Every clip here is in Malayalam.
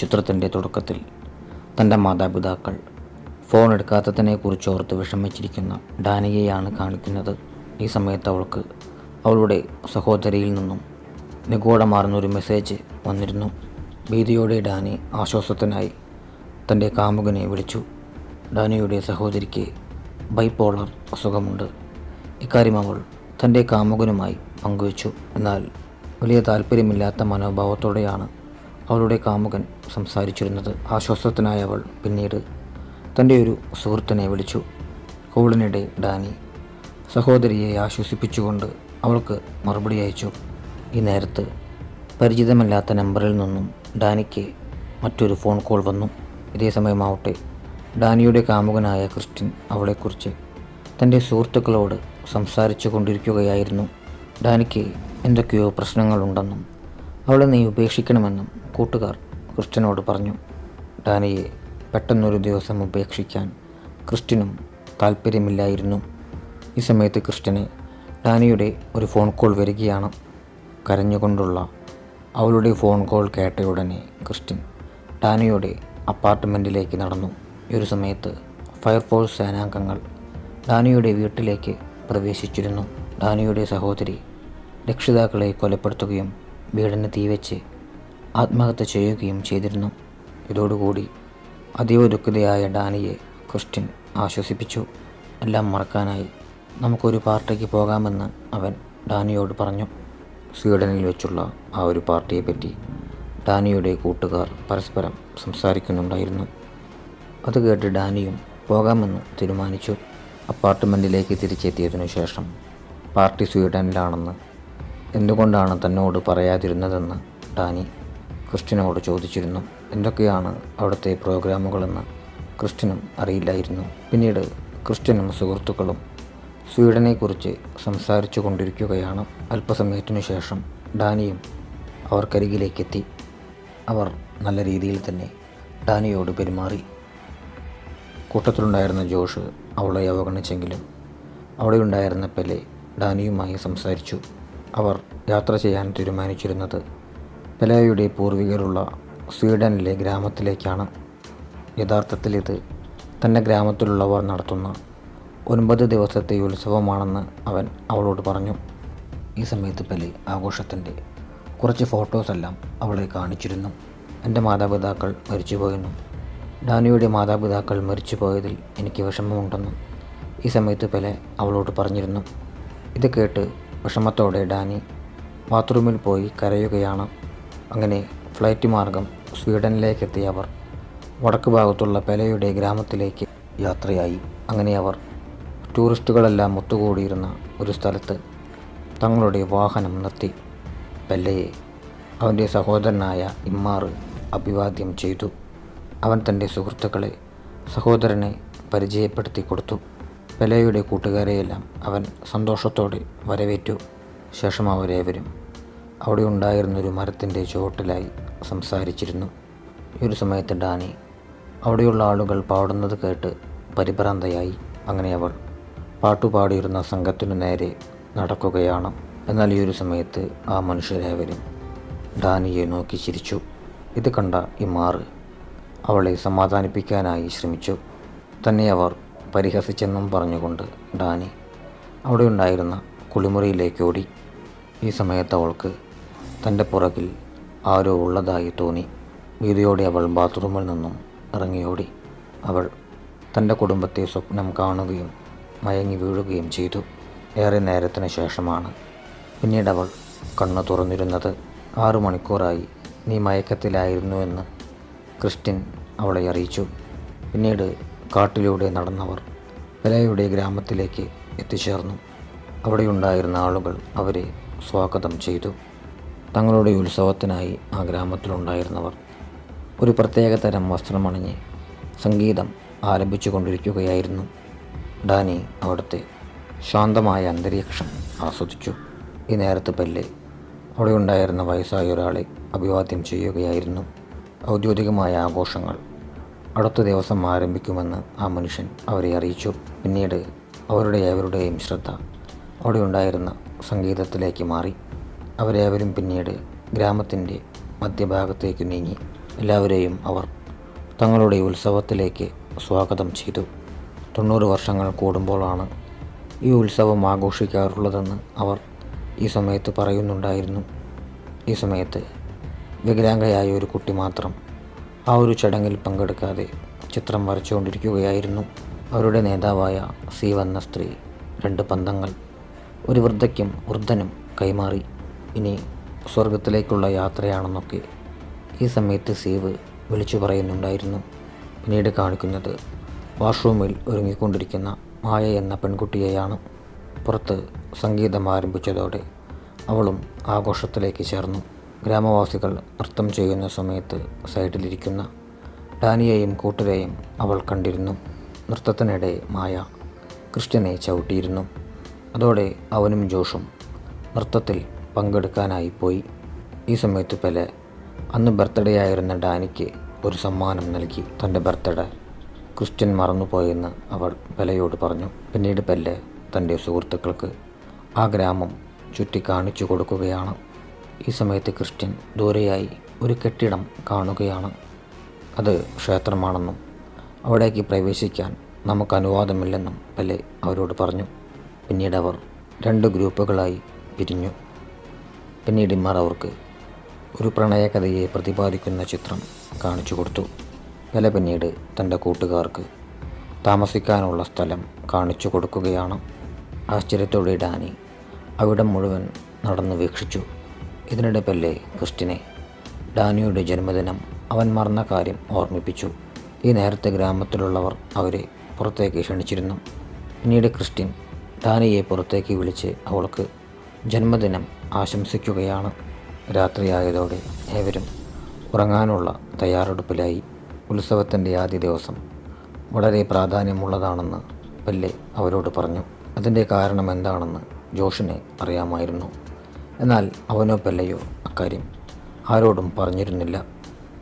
ചിത്രത്തിന്റെ തുടക്കത്തിൽ തന്റെ മാതാപിതാക്കൾ ഫോൺ എടുക്കാത്തതിനെക്കുറിച്ച് ഓർത്ത് വിഷമിച്ചിരിക്കുന്ന ഡാനിയെയാണ് കാണിക്കുന്നത്. ഈ സമയത്ത് അവൾക്ക് അവളുടെ സഹോദരിയിൽ നിന്നും നിഗൂഢമാർന്നൊരു മെസ്സേജ് വന്നിരുന്നു. ഭീതിയോടെ ഡാനി ആശ്വാസത്തിനായി തന്റെ കാമുകനെ വിളിച്ചു. ഡാനിയുടെ സഹോദരിക്ക് ബൈപ്പോളർ അസുഖമുണ്ട്. ഇക്കാര്യം അവൾ തന്റെ കാമുകനുമായി പങ്കുവച്ചു. എന്നാൽ വലിയ താല്പര്യമില്ലാത്ത മനോഭാവത്തോടെയാണ് അവളുടെ കാമുകൻ സംസാരിച്ചിരുന്നത് ആശ്വാസത്തിനായി അവൾ പിന്നീട് തന്റെ ഒരു സുഹൃത്തിനെ വിളിച്ചു. കോളിനിടെ ഡാനി സഹോദരിയെ ആശ്വസിപ്പിച്ചുകൊണ്ട് അവൾക്ക് മറുപടി അയച്ചു. ഈ നേരത്ത് പരിചിതമല്ലാത്ത നമ്പറിൽ നിന്നും ഡാനിക്ക് മറ്റൊരു ഫോൺ കോൾ വന്നു. ഇതേ സമയമാവട്ടെ ഡാനിയുടെ കാമുകനായ ക്രിസ്റ്റിൻ അവളെക്കുറിച്ച് തന്റെ സുഹൃത്തുക്കളോട് സംസാരിച്ചു കൊണ്ടിരിക്കുകയായിരുന്നു. ഡാനിക്ക് എന്തൊക്കെയോ പ്രശ്നങ്ങളുണ്ടെന്നും അവളെ നീ ഉപേക്ഷിക്കണമെന്നും കൂട്ടുകാർ ക്രിസ്റ്റിനോട് പറഞ്ഞു ഡാനിയെ പെട്ടെന്നൊരു ദിവസം ഉപേക്ഷിക്കാൻ ക്രിസ്റ്റിനും താല്പര്യമില്ലായിരുന്നു ഈ സമയത്ത് ക്രിസ്റ്റിന് ഡാനിയുടെ ഒരു ഫോൺ കോൾ വരികയാണ്. കരഞ്ഞുകൊണ്ടുള്ള അവളുടെ ഫോൺ കോൾ കേട്ടയുടനെ ക്രിസ്റ്റിൻ ഡാനിയുടെ അപ്പാർട്ട്മെന്റിലേക്ക് നടന്നു. ഈ ഒരു സമയത്ത് ഫയർഫോഴ്സ് സേനാംഗങ്ങൾ ഡാനിയുടെ വീട്ടിലേക്ക് പ്രവേശിച്ചിരുന്നു. ഡാനിയുടെ സഹോദരി രക്ഷിതാക്കളെ കൊലപ്പെടുത്തുകയും വീടിന് തീവെച്ച് ആത്മഹത്യ ചെയ്യുകയും ചെയ്തിരുന്നു. ഇതോടുകൂടി അതീവ ദുഃഖിതയായ ഡാനിയെ ക്രിസ്ത്യൻ ആശ്വസിപ്പിച്ചു. എല്ലാം മറക്കാനായി നമുക്കൊരു പാർട്ടിക്ക് പോകാമെന്ന് അവൻ ഡാനിയോട് പറഞ്ഞു. സ്വീഡനിൽ വെച്ചുള്ള ആ ഒരു പാർട്ടിയെപ്പറ്റി ഡാനിയുടെ കൂട്ടുകാർ പരസ്പരം സംസാരിക്കുന്നുണ്ടായിരുന്നു. അത് കേട്ട് ഡാനിയും പോകാമെന്ന് തീരുമാനിച്ചു. അപ്പാർട്ട്മെന്റിലേക്ക് തിരിച്ചെത്തിയതിനു ശേഷം പാർട്ടി സ്വീഡനിലാണെന്ന് എന്തുകൊണ്ടാണ് തന്നോട് പറയാതിരുന്നതെന്ന് ഡാനി ക്രിസ്റ്റിനോട് ചോദിച്ചിരുന്നു എന്തൊക്കെയാണ് അവിടുത്തെ പ്രോഗ്രാമുകളെന്ന്? ക്രിസ്റ്റിനും അറിയില്ലായിരുന്നു. പിന്നീട് ക്രിസ്റ്റിനും സുഹൃത്തുക്കളും സ്വീഡനെക്കുറിച്ച് സംസാരിച്ചു കൊണ്ടിരിക്കുകയാണ്. അല്പസമയത്തിനു ശേഷം ഡാനിയും അവർക്കരികിലേക്കെത്തി. അവർ നല്ല രീതിയിൽ തന്നെ ഡാനിയോട് പെരുമാറി. കൂട്ടത്തിലുണ്ടായിരുന്ന ജോഷ് അവളെ അവഗണിച്ചെങ്കിലും അവിടെ ഉണ്ടായിരുന്ന പെലെ ഡാനിയുമായി സംസാരിച്ചു. അവർ യാത്ര ചെയ്യാൻ തീരുമാനിച്ചിരുന്നത് പെലയുടെ പൂർവികരുള്ള സ്വീഡനിലെ ഗ്രാമത്തിലേക്കാണ്. യഥാർത്ഥത്തിൽ ഇത് തന്റെ ഗ്രാമത്തിലുള്ളവർ നടത്തുന്ന ഒൻപത് ദിവസത്തെ ഉത്സവമാണെന്ന് അവൻ അവളോട് പറഞ്ഞു. ഈ സമയത്ത് പെലെ ആഘോഷത്തിന്റെ കുറച്ച് ഫോട്ടോസെല്ലാം അവളെ കാണിച്ചിരുന്നു. എന്റെ മാതാപിതാക്കൾ മരിച്ചുപോയെന്നും ഡാനിയുടെ മാതാപിതാക്കൾ മരിച്ചുപോയതിൽ എനിക്ക് വിഷമമുണ്ടെന്നും ഈ സമയത്ത് പെലെ അവളോട് പറഞ്ഞിരുന്നു. ഇത് കേട്ട് വിഷമത്തോടെ ഡാനി ബാത്റൂമിൽ പോയി കരയുകയാണ്. അങ്ങനെ ഫ്ലൈറ്റ് മാർഗം സ്വീഡനിലേക്കെത്തിയ അവർ. വടക്ക് ഭാഗത്തുള്ള പെലയുടെ ഗ്രാമത്തിലേക്ക് യാത്രയായി. അങ്ങനെ അവർ ടൂറിസ്റ്റുകളെല്ലാം ഒത്തുകൂടിയിരുന്ന ഒരു സ്ഥലത്ത് തങ്ങളുടെ വാഹനം നിർത്തി. പെല്ലയെ അവന്റെ സഹോദരനായ ഇമ്മാറ് അഭിവാദ്യം ചെയ്തു. അവൻ തന്റെ സുഹൃത്തുക്കളെ സഹോദരനെ പരിചയപ്പെടുത്തി കൊടുത്തു. പെലയുടെ കൂട്ടുകാരെയെല്ലാം അവൻ സന്തോഷത്തോടെ വരവേറ്റു. ശേഷം അവരേവരും അവിടെ ഉണ്ടായിരുന്നൊരു മരത്തിന്റെ ചുവട്ടിലായി സംസാരിച്ചിരുന്നു. ഒരു സമയത്ത് ഡാനി അവിടെയുള്ള ആളുകൾ പാടുന്നത് കേട്ട് പരിഭ്രാന്തയായി അങ്ങനെ അവൾ പാട്ടുപാടിയിരുന്ന സംഘത്തിനു നേരെ നടക്കുകയാണ്. എന്നാൽ ഈ ഒരു സമയത്ത് ആ മനുഷ്യരേവരും ഡാനിയെ നോക്കി ചിരിച്ചു. ഇത് കണ്ട ഇമാറ് അവളെ സമാധാനിപ്പിക്കാനായി ശ്രമിച്ചു. തന്നെ അവർ പരിഹസിച്ചെന്നും പറഞ്ഞുകൊണ്ട് ഡാനി അവിടെ ഉണ്ടായിരുന്ന കുളിമുറിയിലേക്ക് ഓടി. ഈ സമയത്ത് അവൾക്ക് തന്റെ പുറകിൽ ആരോ ഉള്ളതായി തോന്നി. ഭീതിയോടെ അവൾ ബാത്റൂമിൽ നിന്നും ഇറങ്ങിയോടി. അവൾ തന്റെ കുടുംബത്തെ സ്വപ്നം കാണുകയും മയങ്ങി വീഴുകയും ചെയ്തു. ഏറെ നേരത്തിന് ശേഷമാണ്. പിന്നീട് അവൾ കണ്ണു തുറന്നിരുന്നത്. ആറു മണിക്കൂറായി നീ മയക്കത്തിലായിരുന്നുവെന്ന് ക്രിസ്റ്റിൻ അവളെ അറിയിച്ചു. പിന്നീട് കാട്ടിലൂടെ നടന്നവർ പെലയുടെ ഗ്രാമത്തിലേക്ക് എത്തിച്ചേർന്നു. അവിടെയുണ്ടായിരുന്ന ആളുകൾ അവരെ സ്വാഗതം ചെയ്തു. തങ്ങളുടെ ഉത്സവത്തിനായി ആ ഗ്രാമത്തിലുണ്ടായിരുന്നവർ ഒരു പ്രത്യേക തരം വസ്ത്രമണിഞ്ഞ് സംഗീതം ആരംഭിച്ചു കൊണ്ടിരിക്കുകയായിരുന്നു ഡാനി അവിടുത്തെ ശാന്തമായ അന്തരീക്ഷം ആസ്വദിച്ചു. ഈ നേരത്തെ പെല്ലെ അവിടെ ഉണ്ടായിരുന്ന വയസ്സായ ഒരാളെ അഭിവാദ്യം ചെയ്യുകയായിരുന്നു. ഔദ്യോഗികമായ ആഘോഷങ്ങൾ. അടുത്ത ദിവസം ആരംഭിക്കുമെന്ന് ആ മനുഷ്യൻ അവരെ അറിയിച്ചു. പിന്നീട് അവരുടെ ഏവരുടെയും ശ്രദ്ധ അവിടെ ഉണ്ടായിരുന്ന സംഗീതത്തിലേക്ക് മാറി. അവരേവരും പിന്നീട് ഗ്രാമത്തിന്റെ മധ്യഭാഗത്തേക്ക് നീങ്ങി. എല്ലാവരെയും അവർ തങ്ങളുടെ ഉത്സവത്തിലേക്ക് സ്വാഗതം ചെയ്തു. തൊണ്ണൂറ് വർഷങ്ങൾ കൂടുമ്പോഴാണ് ഈ ഉത്സവം ആഘോഷിക്കാറുള്ളതെന്ന് അവർ ഈ സമയത്ത് പറയുന്നുണ്ടായിരുന്നു. ഈ സമയത്ത് വികലാംഗയായ ഒരു കുട്ടി മാത്രം ആ ഒരു ചടങ്ങിൽ പങ്കെടുക്കാതെ ചിത്രം വരച്ചുകൊണ്ടിരിക്കുകയായിരുന്നു. അവരുടെ നേതാവായ സി വന്ന സ്ത്രീ രണ്ട് പന്തങ്ങൾ ഒരു വൃദ്ധയ്ക്കും വൃദ്ധനും കൈമാറി. ഇനി സ്വർഗത്തിലേക്കുള്ള യാത്രയാണെന്നൊക്കെ ഈ സമയത്ത് സീവ് വിളിച്ചു പറയുന്നുണ്ടായിരുന്നു. പിന്നീട് കാണിക്കുന്നത് വാഷ്റൂമിൽ ഒരുങ്ങിക്കൊണ്ടിരിക്കുന്ന മായ എന്ന പെൺകുട്ടിയെയാണ് പുറത്ത് സംഗീതം ആരംഭിച്ചതോടെ അവളും ആഘോഷത്തിലേക്ക് ചേർന്നു. ഗ്രാമവാസികൾ നൃത്തം ചെയ്യുന്ന സമയത്ത് സൈഡിലിരിക്കുന്ന ഡാനിയെയും കൂട്ടരെയും അവൾ കണ്ടിരുന്നു. നൃത്തത്തിനിടെ മായ കൃഷ്ണനെ ചവിട്ടിയിരുന്നു. അതോടെ അവനും ജോഷും നൃത്തത്തിൽ പങ്കെടുക്കാനായി പോയി ഈ സമയത്ത് പെലെ അന്ന് ബർത്ത്ഡേ ആയിരുന്ന ഡാനിക്ക് ഒരു സമ്മാനം നൽകി. തന്റെ ബർത്ത്ഡേ ക്രിസ്ത്യൻ മറന്നുപോയെന്ന് അവൾ പെലയോട് പറഞ്ഞു. പിന്നീട് പെല്ലെ തന്റെ സുഹൃത്തുക്കൾക്ക് ആ ഗ്രാമം ചുറ്റി കാണിച്ചു കൊടുക്കുകയാണ്. ഈ സമയത്ത് ക്രിസ്ത്യൻ ദൂരെയായി ഒരു കെട്ടിടം കാണുകയാണ്. അത് ക്ഷേത്രമാണെന്നും അവിടേക്ക് പ്രവേശിക്കാൻ നമുക്ക് അനുവാദമില്ലെന്നും പെലെ അവരോട് പറഞ്ഞു. പിന്നീട് അവർ രണ്ട് ഗ്രൂപ്പുകളായി പിരിഞ്ഞു. പിന്നീട് ഇമാർ അവർക്ക് ഒരു പ്രണയകഥയെ പ്രതിപാദിക്കുന്ന ചിത്രം കാണിച്ചു കൊടുത്തു. പെല പിന്നീട് തന്റെ കൂട്ടുകാർക്ക് താമസിക്കാനുള്ള സ്ഥലം കാണിച്ചു കൊടുക്കുകയാണ്. ആശ്ചര്യത്തോടെ ഡാനി അവിടം മുഴുവൻ നടന്നു വീക്ഷിച്ചു. ഇതിനിടെ പെല്ലെ ക്രിസ്റ്റിനെ ഡാനിയുടെ ജന്മദിനം അവൻ മറന്ന കാര്യം ഓർമ്മിപ്പിച്ചു. ഈ നേരത്തെ ഗ്രാമത്തിലുള്ളവർ അവരെ പുറത്തേക്ക് ക്ഷണിച്ചിരുന്നു. പിന്നീട് ക്രിസ്റ്റിൻ ഡാനിയെ പുറത്തേക്ക് വിളിച്ച് അവൾക്ക് ജന്മദിനം ആശംസിക്കുകയാണ് രാത്രിയായതോടെ ഏവരും ഉറങ്ങാനുള്ള തയ്യാറെടുപ്പിലായി ഉത്സവത്തിന്റെ ആദ്യ ദിവസം വളരെ പ്രാധാന്യമുള്ളതാണെന്ന് പല്ലെ അവരോട് പറഞ്ഞു. അതിന്റെ കാരണം എന്താണെന്ന് ജോഷിനെ അറിയാമായിരുന്നു. എന്നാൽ അവനോ പെല്ലയോ അക്കാര്യം ആരോടും പറഞ്ഞിരുന്നില്ല.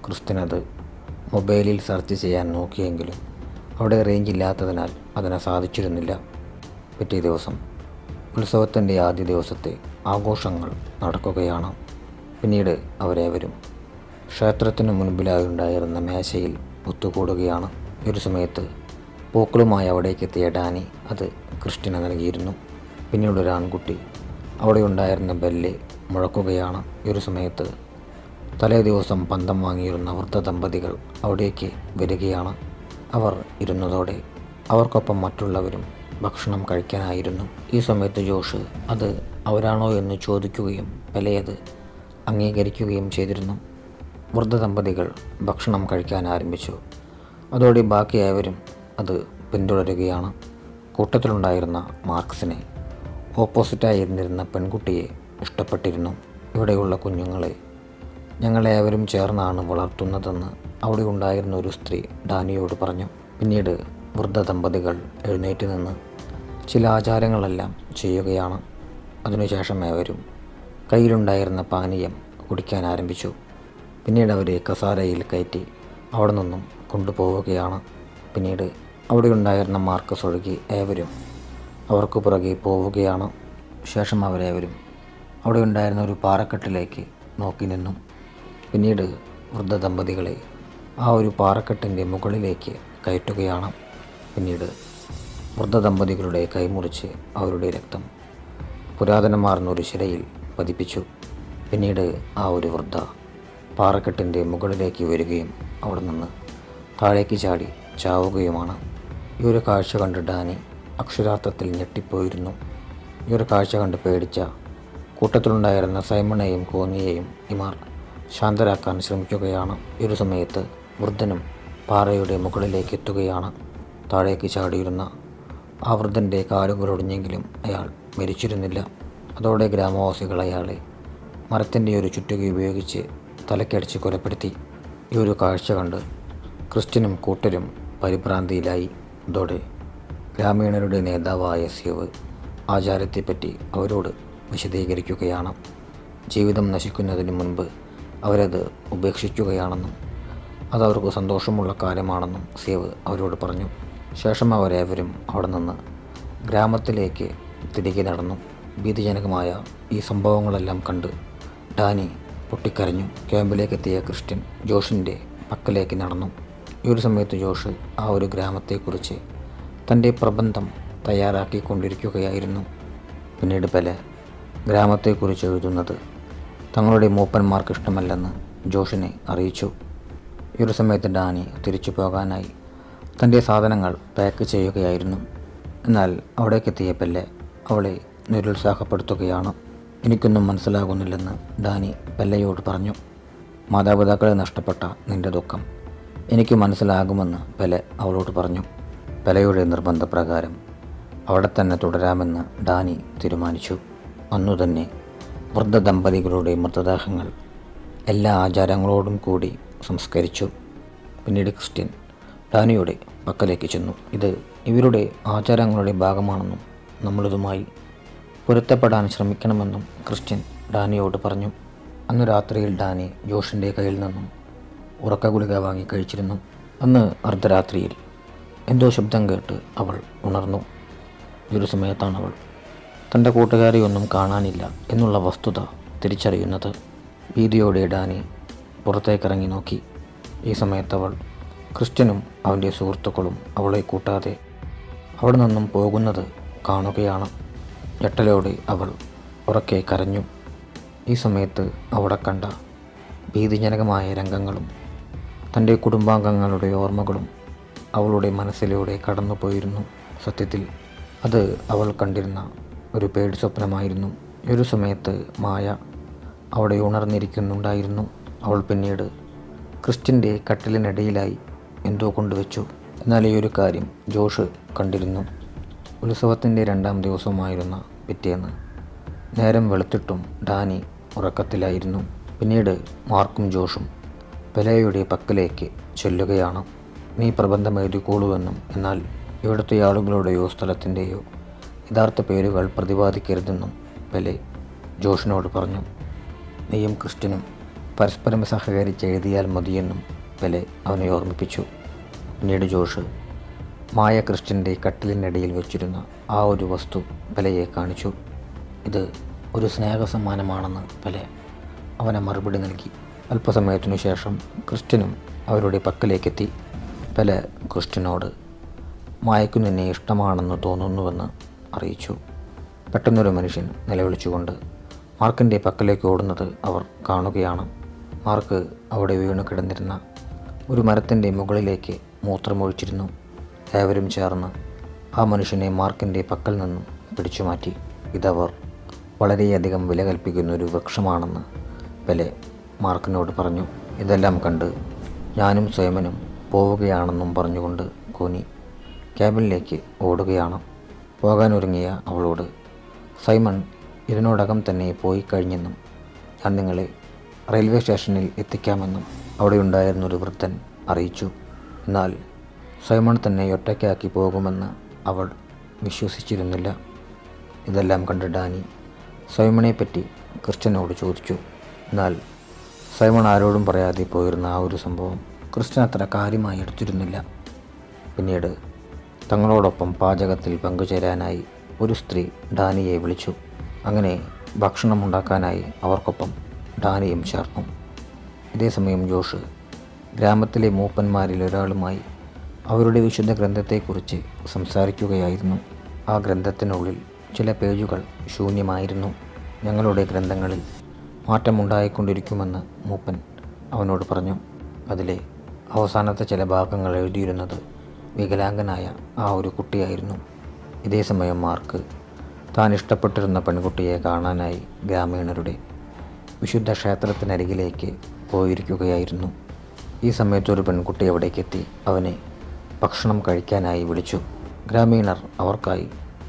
ക്രിസ്ത്യനത് മൊബൈലിൽ സെർച്ച് ചെയ്യാൻ നോക്കിയെങ്കിലും അവിടെ റേഞ്ച് ഇല്ലാത്തതിനാൽ അതിന് സാധിച്ചിരുന്നില്ല. പിറ്റേ ദിവസം ഉത്സവത്തിന്റെ ആദ്യ ദിവസത്തെ ആഘോഷങ്ങൾ നടക്കുകയാണ്. പിന്നീട് അവരേവരും ക്ഷേത്രത്തിന് മുൻപിലായി ഉണ്ടായിരുന്ന മേശയിൽ ഒത്തുകൂടുകയാണ്. ഒരു സമയത്ത് പൂക്കളുമായി അവിടേക്ക് എത്തിയ ഡാനി അത് ക്രിസ്റ്റിന് നൽകിയിരുന്നു. പിന്നീട് ഒരു ആൺകുട്ടി അവിടെ ഉണ്ടായിരുന്ന ബെല്ല് മുഴക്കുകയാണ്. ഒരു സമയത്ത് തലേ ദിവസം പന്തം വാങ്ങിയിരുന്ന വൃദ്ധ ദമ്പതികൾ അവിടേക്ക് വരികയാണ്. അവർ ഇരുന്നതോടെ അവർക്കൊപ്പം മറ്റുള്ളവരും ഭക്ഷണം കഴിക്കാനായിരുന്നു. ഈ സമയത്ത് ജോഷ് അത് അവരാണോ എന്ന് ചോദിക്കുകയും പെലയത് അംഗീകരിക്കുകയും ചെയ്തിരുന്നു. വൃദ്ധ ദമ്പതികൾ ഭക്ഷണം കഴിക്കാൻ ആരംഭിച്ചു. അതോടെ ബാക്കിയായവരും അത് പിന്തുടരുകയാണ്. കൂട്ടത്തിലുണ്ടായിരുന്ന മാർക്സിനെ ഓപ്പോസിറ്റായി ഇരുന്നിരുന്ന പെൺകുട്ടിയെ ഇഷ്ടപ്പെട്ടിരുന്നു. ഇവിടെയുള്ള കുഞ്ഞുങ്ങളെ ഞങ്ങളെ അവരും ചേർന്നാണ് വളർത്തുന്നതെന്ന് അവിടെ ഉണ്ടായിരുന്ന ഒരു സ്ത്രീ ഡാനിയോട് പറഞ്ഞു. പിന്നീട് വൃദ്ധ ദമ്പതികൾ എഴുന്നേറ്റ് നിന്ന് ചില ആചാരങ്ങളെല്ലാം ചെയ്യുകയാണ്. അതിനുശേഷം ഏവരും കയ്യിലുണ്ടായിരുന്ന പാനീയം കുടിക്കാൻ ആരംഭിച്ചു. പിന്നീട് അവരെ കസാരയിൽ കയറ്റി അവിടെ നിന്നും കൊണ്ടുപോവുകയാണ്. പിന്നീട് അവിടെ ഉണ്ടായിരുന്ന മാർക്കസ് ഒഴുകി ഏവരും അവർക്ക് പുറകെ പോവുകയാണ്. ശേഷം അവരേവരും അവിടെ ഉണ്ടായിരുന്ന ഒരു പാറക്കെട്ടിലേക്ക് നോക്കി നിന്നു. പിന്നീട് വൃദ്ധ ദമ്പതികളെ ആ ഒരു പാറക്കെട്ടിന്റെ മുകളിലേക്ക് കയറ്റുകയാണ്. പിന്നീട് വൃദ്ധ ദമ്പതികളുടെ കൈമുറിച്ച് അവരുടെ രക്തം പുരാതനമാർന്ന ഒരു ശിലയിൽ പതിപ്പിച്ചു. പിന്നീട് ആ ഒരു വൃദ്ധ പാറക്കെട്ടിന്റെ മുകളിലേക്ക് വരികയും അവിടെ നിന്ന് താഴേക്ക് ചാടി ചാവുകയുമാണ്. ഈ ഒരു കാഴ്ച കണ്ട് ഡാനി അക്ഷരാർത്ഥത്തിൽ ഞെട്ടിപ്പോയിരുന്നു. ഈ ഒരു കാഴ്ച കണ്ട് പേടിച്ച കൂട്ടത്തിലുണ്ടായിരുന്ന സൈമണെയും കോന്നിയെയും ഇമാർ ശാന്തരാക്കാൻ ശ്രമിക്കുകയാണ്. ഈ ഒരു സമയത്ത് വൃദ്ധനും പാറയുടെ മുകളിലേക്ക് എത്തുകയാണ്. താഴേക്ക് ചാടിയിരുന്ന ആ വൃദ്ധന്റെ കാലുകളൊടിഞ്ഞെങ്കിലും അയാൾ മരിച്ചിരുന്നില്ല. അതോടെ ഗ്രാമവാസികൾ അയാളെ മരത്തിന്റെ ഒരു ചുറ്റുക ഉപയോഗിച്ച് തലക്കടിച്ച് കൊലപ്പെടുത്തി. ഈ ഒരു കാഴ്ച കണ്ട് ക്രിസ്ത്യനും കൂട്ടരും പരിഭ്രാന്തിയിലായി. അതോടെ ഗ്രാമീണരുടെ നേതാവായ ശിവ് ആചാരത്തെപ്പറ്റി അവരോട് വിശദീകരിക്കുകയാണ്. ജീവിതം നശിക്കുന്നതിന് മുൻപ് അവരത് ഉപേക്ഷിക്കുകയാണെന്നും അതവർക്ക് സന്തോഷമുള്ള കാര്യമാണെന്നും സേവ് അവരോട് പറഞ്ഞു. ശേഷം അവരേവരും അവിടെ നിന്ന് ഗ്രാമത്തിലേക്ക് തിരികെ നടന്നു. ഭീതിജനകമായ ഈ സംഭവങ്ങളെല്ലാം കണ്ട് ഡാനി പൊട്ടിക്കരഞ്ഞു. ക്യാമ്പിലേക്ക് എത്തിയ ക്രിസ്ത്യൻ ജോഷിന്റെ പക്കലേക്ക് നടന്നു. ഈ ഒരു സമയത്ത് ജോഷ് ആ ഒരു ഗ്രാമത്തെക്കുറിച്ച് തന്റെ പ്രബന്ധം തയ്യാറാക്കിക്കൊണ്ടിരിക്കുകയായിരുന്നു. പിന്നീട് പല ഗ്രാമത്തെക്കുറിച്ച് എഴുതുന്നത് തങ്ങളുടെ മൂപ്പന്മാർക്ക് ഇഷ്ടമല്ലെന്ന് ജോഷിനെ അറിയിച്ചു. ഈ ഒരു സമയത്ത് ഡാനി തിരിച്ചു പോകാനായി തന്റെ സാധനങ്ങൾ പാക്ക് ചെയ്യുകയായിരുന്നു. എന്നാൽ അവിടേക്കെത്തിയ പെല്ലെ അവളെ നിരുത്സാഹപ്പെടുത്തുകയാണ്. എനിക്കൊന്നും മനസ്സിലാകുന്നില്ലെന്ന് ഡാനി പെല്ലയോട് പറഞ്ഞു. മാതാപിതാക്കളെ നഷ്ടപ്പെട്ട നിന്റെ ദുഃഖം. എനിക്ക് മനസ്സിലാകുമെന്ന് പെലെ അവളോട് പറഞ്ഞു. പെലയുടെ നിർബന്ധപ്രകാരം അവിടെ തന്നെ തുടരാമെന്ന് ഡാനി തീരുമാനിച്ചു. അന്നു തന്നെ വൃദ്ധ ദമ്പതികളുടെ മൃതദേഹങ്ങൾ എല്ലാ ആചാരങ്ങളോടും കൂടി സംസ്കരിച്ചു. പിന്നീട് ക്രിസ്ത്യൻ ഡാനിയുടെ പക്കലേക്ക് ചെന്നു. ഇത് ഇവരുടെ ആചാരങ്ങളുടെ ഭാഗമാണെന്നും നമ്മളിതുമായി പൊരുത്തപ്പെടാൻ ശ്രമിക്കണമെന്നും ക്രിസ്ത്യൻ ഡാനിയോട് പറഞ്ഞു. അന്ന് രാത്രിയിൽ ഡാനി ജോഷിന്റെ കയ്യിൽ നിന്നും ഉറക്ക ഗുളിക വാങ്ങി കഴിച്ചിരുന്നു. അന്ന് അർദ്ധരാത്രിയിൽ എന്തോ ശബ്ദം കേട്ട് അവൾ ഉണർന്നു. ഒരു സമയത്താണ് അവൾ തന്റെ കൂട്ടുകാരെ ഒന്നും കാണാനില്ല എന്നുള്ള വസ്തുത തിരിച്ചറിയുന്നത്. ഭീതിയോടെ ഡാനി പുറത്തേക്കിറങ്ങി നോക്കി. ഈ സമയത്തവൾ ക്രിസ്ത്യനും അവന്റെ സുഹൃത്തുക്കളും അവളെ കൂട്ടാതെ അവിടെ നിന്നും പോകുന്നത് കാണുകയാണ്. ഞെട്ടലോടെ അവൾ ഉറക്കെ കരഞ്ഞു. ഈ സമയത്ത് അവിടെ കണ്ട ഭീതിജനകമായ രംഗങ്ങളും തന്റെ കുടുംബാംഗങ്ങളുടെ ഓർമ്മകളും അവളുടെ മനസ്സിലൂടെ കടന്നുപോയിരുന്നു സത്യത്തിൽ അത് അവൾ കണ്ടിരുന്ന ഒരു പേടി സ്വപ്നമായിരുന്നു. ഒരു സമയത്ത് മായ അവിടെ ഉണർന്നിരിക്കുന്നുണ്ടായിരുന്നു. അവൾ പിന്നീട് ക്രിസ്റ്റിന്റെ കട്ടിലിനിടയിലായി എന്തോ കൊണ്ടുവച്ചു. എന്നാൽ ഈ ഒരു കാര്യം ജോഷ് കണ്ടിരുന്നു. ഉത്സവത്തിന്റെ രണ്ടാം ദിവസമായിരുന്ന പിറ്റേന്ന് നേരം വെളുത്തിട്ടും ഡാനി ഉറക്കത്തിലായിരുന്നു. പിന്നീട് മാർക്കും ജോഷും പെലയുടെ പക്കലേക്ക് ചൊല്ലുകയാണ്. നീ പ്രബന്ധം എഴുതിക്കോളുവെന്നും എന്നാൽ ഇവിടുത്തെ ആളുകളുടെയോ സ്ഥലത്തിന്റെയോ യഥാർത്ഥ പേരുകൾ പ്രതിപാദിക്കരുതെന്നും പെലെ ജോഷിനോട് പറഞ്ഞു. നീയും ക്രിസ്റ്റിനും പരസ്പരം സഹകരിച്ച് എഴുതിയാൽ മതിയെന്നും പെലെ അവനെ ഓർമ്മിപ്പിച്ചു. പിന്നീട് ജോഷ് മായ ക്രിസ്ത്യന്റെ കട്ടിലിനിടയിൽ വെച്ചിരുന്ന ആ ഒരു വസ്തു പലയെ കാണിച്ചു. ഇത് ഒരു സ്നേഹസമ്മാനമാണെന്ന് പല അവനെ മറുപടി നൽകി. അല്പസമയത്തിനു ശേഷം ക്രിസ്റ്റ്യനും അവരുടെ പക്കലേക്കെത്തി. പല ക്രിസ്റ്റ്യനോട് മായക്കു നിന്നെ ഇഷ്ടമാണെന്ന് തോന്നുന്നുവെന്ന് അറിയിച്ചു. പെട്ടെന്നൊരു മനുഷ്യൻ നിലവിളിച്ചുകൊണ്ട് മാർക്കിന്റെ പക്കലേക്ക് ഓടുന്നത് അവർ കാണുകയാണ്. മാർക്ക് അവിടെ വീണു കിടന്നിരുന്ന ഒരു മരത്തിന്റെ മുകളിലേക്ക് മൂത്രമൊഴിച്ചിരുന്നു. ഏവരും ചേർന്ന് ആ മനുഷ്യനെ മാർക്കിന്റെ പക്കൽ നിന്നും പിടിച്ചു മാറ്റി ഇതവർ വളരെയധികം വില കൽപ്പിക്കുന്ന ഒരു വൃക്ഷമാണെന്ന് പെലെ മാർക്കിനോട് പറഞ്ഞു. ഇതെല്ലാം കണ്ട് ഞാനും സ്വയമനും പോവുകയാണെന്നും പറഞ്ഞുകൊണ്ട് കോനി ക്യാബിനിലേക്ക് ഓടുകയാണ്. പോകാനൊരുങ്ങിയ അവളോട് സൈമൺ ഇതിനോടകം തന്നെ പോയി കഴിഞ്ഞെന്നും ഞാൻ നിങ്ങളെ റെയിൽവേ സ്റ്റേഷനിൽ എത്തിക്കാമെന്നും അവിടെയുണ്ടായിരുന്നൊരു വൃദ്ധൻ അറിയിച്ചു. എന്നാൽ സൈമൺ തന്നെ ഒറ്റയ്ക്കാക്കി പോകുമെന്ന് അവൾ വിശ്വസിച്ചിരുന്നില്ല. ഇതെല്ലാം കണ്ട് ഡാനി സൈമണെപ്പറ്റി ക്രിസ്ത്യനോട് ചോദിച്ചു. എന്നാൽ സൈമൺ ആരോടും പറയാതെ പോയിരുന്ന ആ ഒരു സംഭവം ക്രിസ്ത്യൻ അത്ര കാര്യമായി എടുത്തിരുന്നില്ല. പിന്നീട് തങ്ങളോടൊപ്പം പാചകത്തിൽ പങ്കുചേരാനായി ഒരു സ്ത്രീ ഡാനിയെ വിളിച്ചു. അങ്ങനെ ഭക്ഷണമുണ്ടാക്കാനായി അവർക്കൊപ്പം ഡാനിയും ചേർന്നു. ഇതേസമയം ജോഷ് ഗ്രാമത്തിലെ മൂപ്പന്മാരിൽ ഒരാളുമായി അവരുടെ വിശുദ്ധ ഗ്രന്ഥത്തെക്കുറിച്ച് സംസാരിക്കുകയായിരുന്നു. ആ ഗ്രന്ഥത്തിനുള്ളിൽ ചില പേജുകൾ ശൂന്യമായിരുന്നു. ഞങ്ങളുടെ ഗ്രന്ഥങ്ങളിൽ മാറ്റമുണ്ടായിക്കൊണ്ടിരിക്കുമെന്ന് മൂപ്പൻ അവനോട് പറഞ്ഞു. അതിലെ അവസാനത്തെ ചില ഭാഗങ്ങൾ എഴുതിയിരുന്നത് വികലാംഗനായ ആ ഒരു കുട്ടിയായിരുന്നു. ഇതേ സമയം മാർക്ക് താൻ ഇഷ്ടപ്പെട്ടിരുന്ന പെൺകുട്ടിയെ കാണാനായി ഗ്രാമീണരുടെ വിശുദ്ധ ക്ഷേത്രത്തിനരികിലേക്ക് പോയിരിക്കുകയായിരുന്നു. ഈ സമയത്തൊരു പെൺകുട്ടി അവിടേക്കെത്തി അവനെ ഭക്ഷണം കഴിക്കാനായി വിളിച്ചു. ഗ്രാമീണർ അവർക്കായി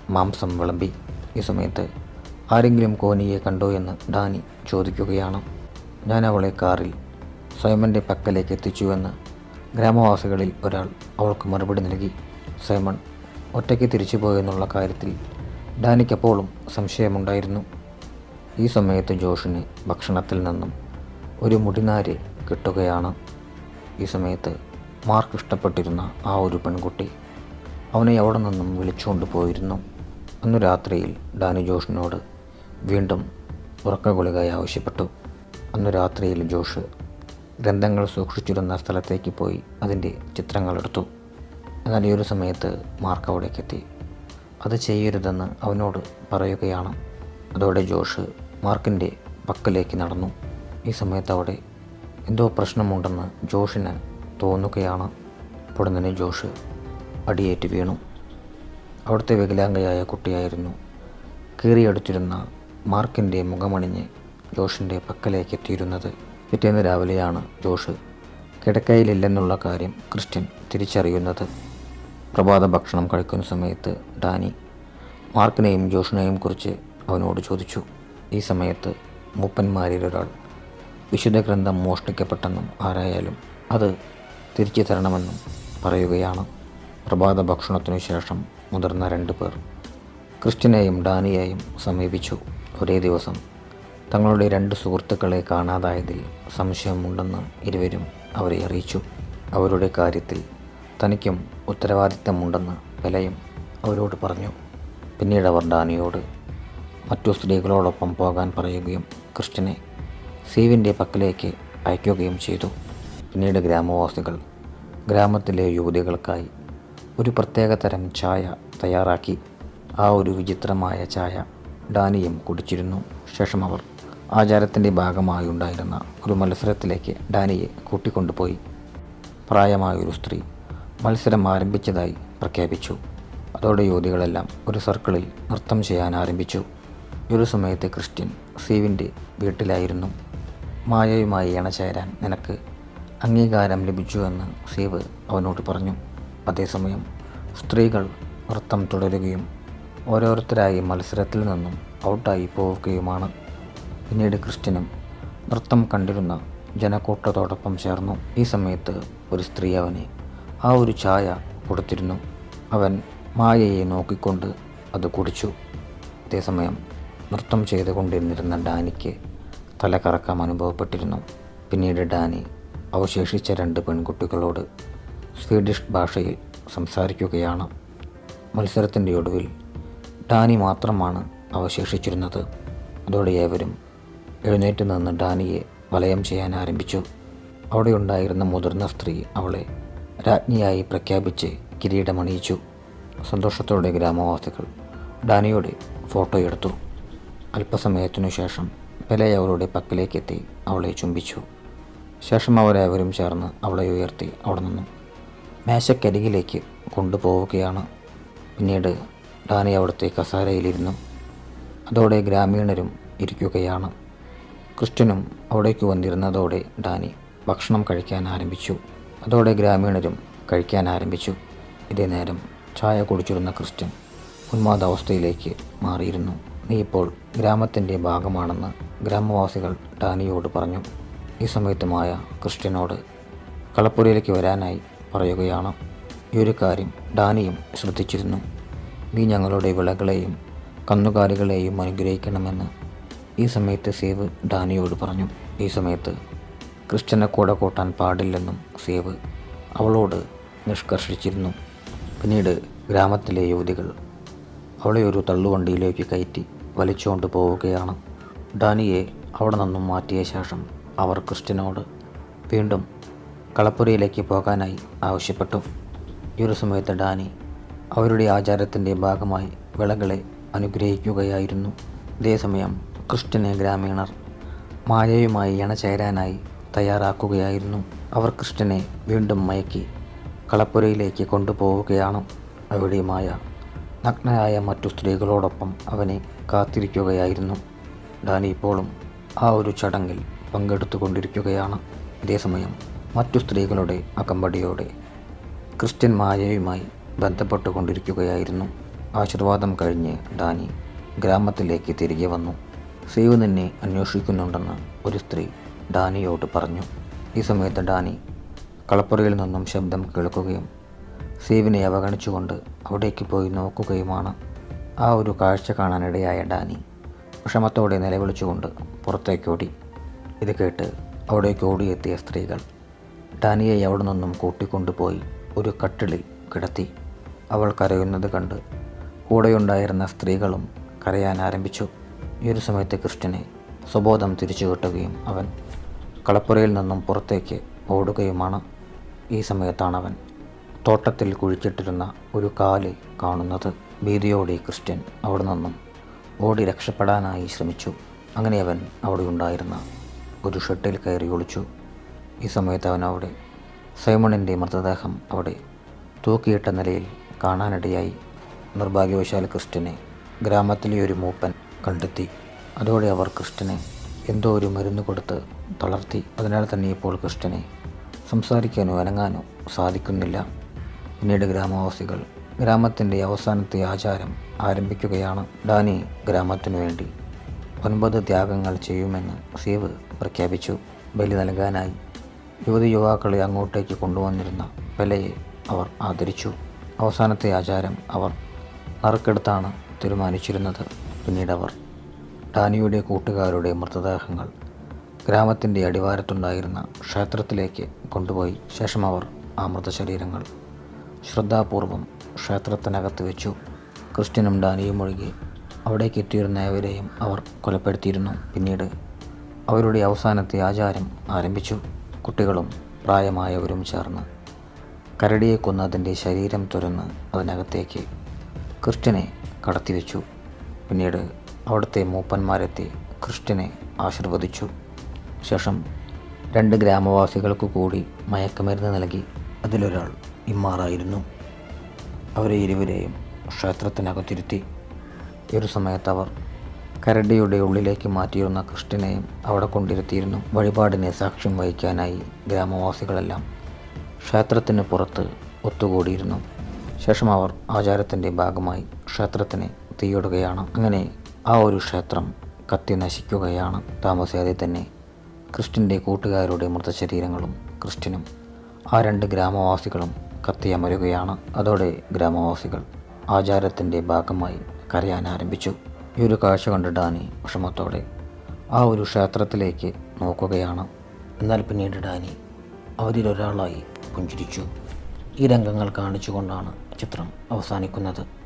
മാംസം വിളമ്പി. ഈ സമയത്ത് ആരെങ്കിലും കോനിയെ കണ്ടോ എന്ന് ഡാനി ചോദിക്കുകയാണ്. ഞാൻ അവളെ കാറിൽ സൈമന്റെ പക്കലേക്ക് എത്തിച്ചുവെന്ന് ഗ്രാമവാസികളിൽ ഒരാൾ അവൾക്ക് മറുപടി നൽകി. സൈമൺ ഒറ്റയ്ക്ക് തിരിച്ചു പോയെന്നുള്ള കാര്യത്തിൽ ഡാനിക്കപ്പോഴും സംശയമുണ്ടായിരുന്നു. ഈ സമയത്ത് ജോഷിന് ഭക്ഷണത്തിൽ നിന്നും ഒരു മുടിനാര് കിട്ടുകയാണ്. ഈ സമയത്ത് മാർക്ക് ഇഷ്ടപ്പെട്ടിരുന്ന ആ ഒരു പെൺകുട്ടി അവനെ അവിടെ നിന്നും വിളിച്ചുകൊണ്ട് പോയിരുന്നു? അന്ന് രാത്രിയിൽ ഡാനി ജോഷിനോട് വീണ്ടും ഉറക്ക ഗുളികയായി ആവശ്യപ്പെട്ടു. അന്ന് രാത്രിയിൽ ജോഷ് ഗ്രന്ഥങ്ങൾ സൂക്ഷിച്ചിരുന്ന സ്ഥലത്തേക്ക് പോയി അതിന്റെ ചിത്രങ്ങളെടുത്തു എന്നാൽ ഈ ഒരു സമയത്ത് മാർക്ക് അവിടേക്ക് എത്തി. അത് ചെയ്യരുതെന്ന് അവനോട് പറയുകയാണ്. അതോടെ ജോഷ് മാർക്കിന്റെ പക്കലേക്ക് നടന്നു. ഈ സമയത്ത് അവിടെ എന്തോ പ്രശ്നമുണ്ടെന്ന് ജോഷിന് തോന്നുകയാണ് പൊടുന്നനെ ജോഷ്. അടിയേറ്റ് വീണു. അവിടുത്തെ വികലാംഗയായ കുട്ടിയായിരുന്നു. കീറിയടിച്ചിരുന്ന മാർക്കിന്റെ മുഖമണിഞ്ഞ് ജോഷിന്റെ പക്കലേക്ക് എത്തിയിരുന്നത് പിറ്റേന്ന് രാവിലെയാണ് ജോഷ്. കിടക്കയിലില്ലെന്നുള്ള കാര്യം ക്രിസ്ത്യൻ തിരിച്ചറിയുന്നത്. പ്രഭാത ഭക്ഷണം കഴിക്കുന്ന സമയത്ത് ഡാനി മാർക്കിനെയും ജോഷിനെയും കുറിച്ച് അവനോട് ചോദിച്ചു. ഈ സമയത്ത് മൂപ്പന്മാരിലൊരാൾ വിശുദ്ധ ഗ്രന്ഥം മോഷ്ടിക്കപ്പെട്ടെന്നും ആരായാലും അത് തിരിച്ചു തരണമെന്നും പറയുകയാണ്. പ്രഭാത ഭക്ഷണത്തിനു ശേഷം മുതിർന്ന രണ്ട് പേർ. ക്രിസ്റ്റിനെയും ഡാനിയെയും സമീപിച്ചു. ഒരേ ദിവസം തങ്ങളുടെ രണ്ട് സുഹൃത്തുക്കളെ കാണാതായതിൽ സംശയമുണ്ടെന്ന് ഇരുവരും അവരെ അറിയിച്ചു. അവരുടെ കാര്യത്തിൽ തനിക്കും ഉത്തരവാദിത്തമുണ്ടെന്ന് വിലയും അവരോട് പറഞ്ഞു. പിന്നീട് അവർ ഡാനിയോട് മറ്റു സ്ത്രീകളോടൊപ്പം പോകാൻ പറയുകയും ക്രിസ്റ്റിനെ സീവിന്റെ പക്കലേക്ക് അയക്കുകയും ചെയ്തു. പിന്നീട് ഗ്രാമവാസികൾ ഗ്രാമത്തിലെ യുവതികൾക്കായി ഒരു പ്രത്യേക തരം ചായ തയ്യാറാക്കി ആ ഒരു വിചിത്രമായ ചായ ഡാനിയും കുടിച്ചിരുന്നു. ശേഷം അവർ ആചാരത്തിന്റെ ഭാഗമായി ഉണ്ടായിരുന്ന ഒരു മത്സരത്തിലേക്ക് ഡാനിയെ കൂട്ടിക്കൊണ്ടുപോയി. പ്രായമായൊരു സ്ത്രീ മത്സരം ആരംഭിച്ചതായി പ്രഖ്യാപിച്ചു. അതോടെ യുവതികളെല്ലാം ഒരു സർക്കിളിൽ നൃത്തം ചെയ്യാൻ ആരംഭിച്ചു. ഒരു സമയത്ത് ക്രിസ്ത്യൻ സീവിന്റെ വീട്ടിലായിരുന്നു. മായയുമായി ഇണചേരാൻ നിനക്ക് അംഗീകാരം ലഭിച്ചുവെന്ന് സീവ് അവനോട് പറഞ്ഞു. അതേസമയം സ്ത്രീകൾ നൃത്തം തുടരുകയും ഓരോരുത്തരായി മത്സരത്തിൽ നിന്നും ഔട്ടായി പോവുകയുമാണ്. പിന്നീട് ക്രിസ്ത്യനും നൃത്തം കണ്ടിരുന്ന ജനക്കൂട്ടത്തോടൊപ്പം ചേർന്നു. ഈ സമയത്ത് ഒരു സ്ത്രീ അവനെ ആ ഒരു ചായ കൊടുത്തിരുന്നു. അവൻ മായയെ നോക്കിക്കൊണ്ട് അത് കുടിച്ചു. അതേസമയം നൃത്തം ചെയ്തുകൊണ്ടിരുന്നിരുന്ന ഡാനിക്ക് തലകറക്കം അനുഭവപ്പെട്ടിരുന്നു. പിന്നീട് ഡാനി അവശേഷിച്ച രണ്ട് പെൺകുട്ടികളോട് സ്വീഡിഷ് ഭാഷയിൽ സംസാരിക്കുകയാണ്. മത്സരത്തിന്റെ ഒടുവിൽ ഡാനി മാത്രമാണ് അവശേഷിച്ചിരുന്നത്. അതോടെ ഏവരും എഴുന്നേറ്റ് നിന്ന് ഡാനിയെ വലയം ചെയ്യാൻ ആരംഭിച്ചു. അവിടെയുണ്ടായിരുന്ന മുതിർന്ന സ്ത്രീ അവളെ രാജ്ഞിയായി പ്രഖ്യാപിച്ച് കിരീടമണിയിച്ചു. സന്തോഷത്തോടെ ഗ്രാമവാസികൾ ഡാനിയുടെ ഫോട്ടോ എടുത്തു. അല്പസമയത്തിനു ശേഷം പെലെ അവളുടെ പക്കലേക്കെത്തി അവളെ ചുംബിച്ചു. ശേഷം അവരേവരും ചേർന്ന് അവളെ ഉയർത്തി അവിടെ നിന്നും. മേശക്കരികിലേക്ക് കൊണ്ടുപോവുകയാണ്. പിന്നീട് ഡാനി അവിടുത്തെ കസാരയിലിരുന്നു. അതോടെ ഗ്രാമീണരും ഇരിക്കുകയാണ്. ക്രിസ്ത്യനും അവിടേക്ക് വന്നിരുന്നതോടെ ഡാനി ഭക്ഷണം കഴിക്കാൻ ആരംഭിച്ചു. അതോടെ ഗ്രാമീണരും കഴിക്കാൻ ആരംഭിച്ചു. ഇതേ നേരം ചായ കുടിച്ചിരുന്ന ക്രിസ്ത്യൻ ഉന്മാദാവസ്ഥയിലേക്ക് മാറിയിരുന്നു. നീ ഇപ്പോൾ ഗ്രാമത്തിന്റെ ഭാഗമാണെന്ന് ഗ്രാമവാസികൾ ഡാനിയോട് പറഞ്ഞു. ഈ സമയത്ത് മായ ക്രിസ്ത്യനോട് കളപ്പുരയിലേക്ക് വരാനായി പറയുകയാണ്. ഈ ഒരു കാര്യം ഡാനിയും ശ്രദ്ധിച്ചിരുന്നു. നീ ഞങ്ങളുടെ വിളകളെയും കന്നുകാലികളെയും അനുഗ്രഹിക്കണമെന്ന് ഈ സമയത്ത് സേവ് ഡാനിയോട് പറഞ്ഞു. ഈ സമയത്ത് ക്രിസ്ത്യനെ കൂടെ കൂട്ടാൻ പാടില്ലെന്നും സേവ് അവളോട് നിഷ്കർഷിച്ചിരുന്നു. പിന്നീട് ഗ്രാമത്തിലെ യുവതികൾ അവളെ ഒരു തള്ളുവണ്ടിയിലേക്ക് കയറ്റി വലിച്ചുകൊണ്ട് പോവുകയാണ്. ഡാനിയെ അവിടെ നിന്നും മാറ്റിയ ശേഷം അവർ ക്രിസ്റ്റിനോട് വീണ്ടും കളപ്പുരയിലേക്ക് പോകാനായി ആവശ്യപ്പെട്ടു. ഈ ഒരു സമയത്ത് ഡാനി അവരുടെ ആചാരത്തിന്റെ ഭാഗമായി വിളകളെ അനുഗ്രഹിക്കുകയായിരുന്നു. അതേസമയം ക്രിസ്ത്യനെ ഗ്രാമീണർ മായയുമായി ഇണചേരാനായി തയ്യാറാക്കുകയായിരുന്നു. അവർ ക്രിസ്ത്യനെ വീണ്ടും മയക്കി കളപ്പുരയിലേക്ക് കൊണ്ടുപോവുകയാണ് അവിടെ മായ. നഗ്നയായ മറ്റു സ്ത്രീകളോടൊപ്പം അവനെ കാത്തിരിക്കുകയായിരുന്നു. ഡാനി ഇപ്പോഴും ആ ഒരു ചടങ്ങിൽ പങ്കെടുത്തുകൊണ്ടിരിക്കുകയാണ്. അതേസമയം മറ്റു സ്ത്രീകളുടെ അകമ്പടിയോടെ ക്രിസ്ത്യൻ മായയുമായി ബന്ധപ്പെട്ടുകൊണ്ടിരിക്കുകയായിരുന്നു. ആശീർവാദം കഴിഞ്ഞ് ഡാനി ഗ്രാമത്തിലേക്ക് തിരികെ വന്നു. സേവ് നിന്നെ അന്വേഷിക്കുന്നുണ്ടെന്ന് ഒരു സ്ത്രീ ഡാനിയോട് പറഞ്ഞു. ഈ സമയത്ത് ഡാനി കളപ്പുറയിൽ നിന്നും ശബ്ദം കേൾക്കുകയും സേവിനെ അവഗണിച്ചുകൊണ്ട് അവിടേക്ക് പോയി നോക്കുകയുമാണ്. ആ ഒരു കാഴ്ച കാണാനിടയായ ഡാനി വിഷമത്തോടെ നിലവിളിച്ചുകൊണ്ട് പുറത്തേക്കോടി. ഇത് കേട്ട് അവിടേക്ക് ഓടിയെത്തിയ സ്ത്രീകൾ ഡാനിയെ അവിടെ നിന്നും കൂട്ടിക്കൊണ്ടുപോയി ഒരു കട്ടിളിൽ കിടത്തി. അവൾ കരയുന്നത് കണ്ട് കൂടെയുണ്ടായിരുന്ന സ്ത്രീകളും കരയാൻ ആരംഭിച്ചു. ഈ ഒരു സമയത്ത് ക്രിസ്റ്റ്യനെ സ്വബോധം തിരിച്ചു കിട്ടുകയും അവൻ കളപ്പുരയിൽ നിന്നും പുറത്തേക്ക് ഓടുകയുമാണ്. ഈ സമയത്താണ് അവൻ തോട്ടത്തിൽ കുഴിച്ചിട്ടിരുന്ന ഒരു കാൽ കാണുന്നത്. ഭീതിയോടെ ക്രിസ്ത്യൻ അവിടെ നിന്നും ഓടി രക്ഷപ്പെടാനായി ശ്രമിച്ചു. അങ്ങനെ അവൻ അവിടെ ഉണ്ടായിരുന്ന ഒരു ഷട്ടിൽ കയറി ഒളിച്ചു. ഈ സമയത്ത് അവൻ അവിടെ സൈമണിന്റെ മൃതദേഹം അവിടെ തൂക്കിയിട്ട നിലയിൽ കാണാനിടയായി. നിർഭാഗ്യവശാൽ ക്രിസ്റ്റിനെ ഗ്രാമത്തിലെ ഒരു മൂപ്പൻ കണ്ടെത്തി. അതോടെ അവർ ക്രിസ്റ്റിനെ എന്തോ ഒരു മരുന്ന് കൊടുത്ത് തളർത്തി. അതിനാൽ തന്നെ ഇപ്പോൾ ക്രിസ്റ്റിനെ സംസാരിക്കാനോ അനങ്ങാനോ സാധിക്കുന്നില്ല. പിന്നീട് ഗ്രാമവാസികൾ ഗ്രാമത്തിന്റെ അവസാനത്തെ ആചാരം ആരംഭിക്കുകയാണ്. ഡാനി ഗ്രാമത്തിനു വേണ്ടി ഒൻപത് ത്യാഗങ്ങൾ ചെയ്യുമെന്ന് സീവ് പ്രഖ്യാപിച്ചു. ബലി നൽകാനായി. യുവതി യുവാക്കളെ അങ്ങോട്ടേക്ക് കൊണ്ടുവന്നിരുന്ന പെലയെ അവർ ആദരിച്ചു. അവസാനത്തെ ആചാരം അവർ നറുക്കെടുത്താണ് തീരുമാനിച്ചിരുന്നത്. പിന്നീട് അവർ ടാനിയുടെ കൂട്ടുകാരുടെ മൃതദേഹങ്ങൾ ഗ്രാമത്തിന്റെ അടിവാരത്തുണ്ടായിരുന്ന ക്ഷേത്രത്തിലേക്ക് കൊണ്ടുപോയി. ശേഷം അവർ ആ മൃതശരീരങ്ങൾ ശ്രദ്ധാപൂർവം ക്ഷേത്രത്തിനകത്ത് വെച്ചു. ക്രിസ്ത്യനും ഡാനിയും ഒഴികെ അവിടേക്ക് എത്തിയിരുന്ന ഏവരെയും അവർ കൊലപ്പെടുത്തിയിരുന്നു. പിന്നീട് അവരുടെ അവസാനത്തെ ആചാരം ആരംഭിച്ചു. കുട്ടികളും പ്രായമായവരും ചേർന്ന് കരടിയെ കൊന്ന് അതിന്റെ ശരീരം തുരന്ന് അതിനകത്തേക്ക് ക്രിസ്റ്റ്യനെ കടത്തിവെച്ചു. പിന്നീട് അവിടുത്തെ മൂപ്പന്മാരെത്തി ക്രിസ്റ്റ്യനെ ആശീർവദിച്ചു. ശേഷം രണ്ട് ഗ്രാമവാസികൾക്ക് കൂടി മയക്കുമരുന്ന് നൽകി. അതിലൊരാൾ ഇമ്മാറായിരുന്നു. അവരെ ഇരുവരെയും ക്ഷേത്രത്തിനകത്തിരുത്തി. ഒരു സമയത്ത് അവർ കരടിയുടെ ഉള്ളിലേക്ക് മാറ്റിയിരുന്ന കൃഷ്ണനെയും അവിടെ കൊണ്ടിരുത്തിയിരുന്നു. വഴിപാടിനെ സാക്ഷ്യം വഹിക്കാനായി ഗ്രാമവാസികളെല്ലാം ക്ഷേത്രത്തിന് പുറത്ത് ഒത്തുകൂടിയിരുന്നു. ശേഷം അവർ ആചാരത്തിന്റെ ഭാഗമായി ക്ഷേത്രത്തിനെ തീയിടുകയാണ്. അങ്ങനെ ആ ഒരു ക്ഷേത്രം കത്തി നശിക്കുകയാണ്. താമസിയാതെ തന്നെ ക്രിസ്റ്റിന്റെ കൂട്ടുകാരുടെ മൃതശരീരങ്ങളും ക്രിസ്റ്റിനും ആ രണ്ട് ഗ്രാമവാസികളും കത്തിയമരുകയാണ്. അതോടെ ഗ്രാമവാസികൾ ആചാരത്തിന്റെ ഭാഗമായി കരയാൻ ആരംഭിച്ചു. ഈ ഒരു കാഴ്ച കണ്ട് ഡാനി വിഷമത്തോടെ ആ ഒരു ക്ഷേത്രത്തിലേക്ക് നോക്കുകയാണ്. എന്നാൽ പിന്നീട് ഡാനി അവരിലൊരാളായി പുഞ്ചിരിച്ചു. ഈ രംഗങ്ങൾ കാണിച്ചുകൊണ്ടാണ് ചിത്രം അവസാനിക്കുന്നത്.